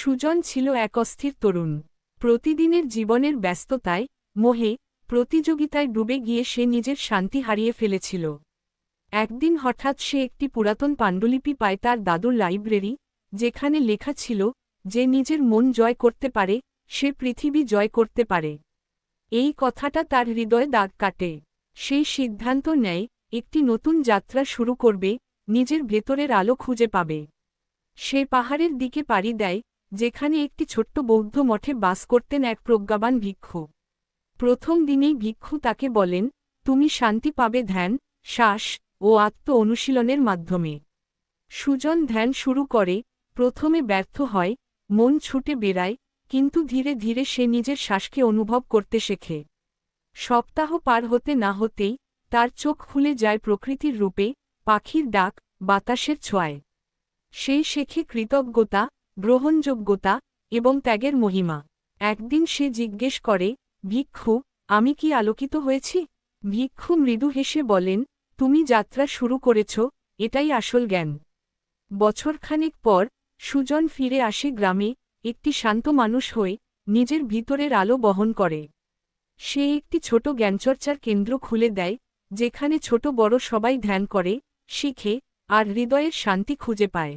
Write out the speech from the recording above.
সুজন ছিল এক অস্থির তরুণ। প্রতিদিনের জীবনের ব্যস্ততায়, মোহে, প্রতিযোগিতায় ডুবে গিয়ে সে নিজের শান্তি হারিয়ে ফেলেছিল। একদিন হঠাৎ সে একটি পুরাতন পাণ্ডুলিপি পায় তার দাদুর লাইব্রেরি, যেখানে লেখা ছিল, যে নিজের মন জয় করতে পারে, সে পৃথিবী জয় করতে পারে। এই কথাটা তার হৃদয়ে দাগ কাটে। সেই সিদ্ধান্ত নেয়, একটি নতুন যাত্রা শুরু করবে, নিজের ভেতরের আলো খুঁজে পাবে। সে পাহাড়ের দিকে পাড়ি দেয় যেখানে একটি ছোট্ট বৌদ্ধ মঠে বাস করতেন এক প্রজ্ঞাবান ভিক্ষু। প্রথম দিনেই ভিক্ষু তাকে বলেন, তুমি শান্তি পাবে ধ্যান, শ্বাস ও আত্ম অনুশীলনের মাধ্যমে। সুজন ধ্যান শুরু করে, প্রথমে ব্যর্থ হয়, মন ছুটে বেড়ায়, কিন্তু ধীরে ধীরে সে নিজের শ্বাসকে অনুভব করতে শেখে। সপ্তাহ পার হতে না হতেই তার চোখ খুলে যায় প্রকৃতির রূপে, পাখির ডাক, বাতাসের ছোঁয়ায়। সেই শেখে কৃতজ্ঞতা গ্রহণযোগ্যতা এবং ত্যাগের মহিমা। একদিন সে জিজ্ঞেস করে, ভিক্ষু, আমি কি আলোকিত হয়েছি? ভিক্ষু মৃদু হেসে বলেন, তুমি যাত্রা শুরু করেছ, এটাই আসল জ্ঞান। বছরখানেক পর, সুজন ফিরে আসে গ্রামে, একটি শান্ত মানুষ হয়ে নিজের ভিতরের আলো বহন করে। সে একটি ছোট জ্ঞানচর্চার কেন্দ্র খুলে দেয়, যেখানে ছোট বড় সবাই ধ্যান করে, শিখে, আর হৃদয়ের শান্তি খুঁজে পায়।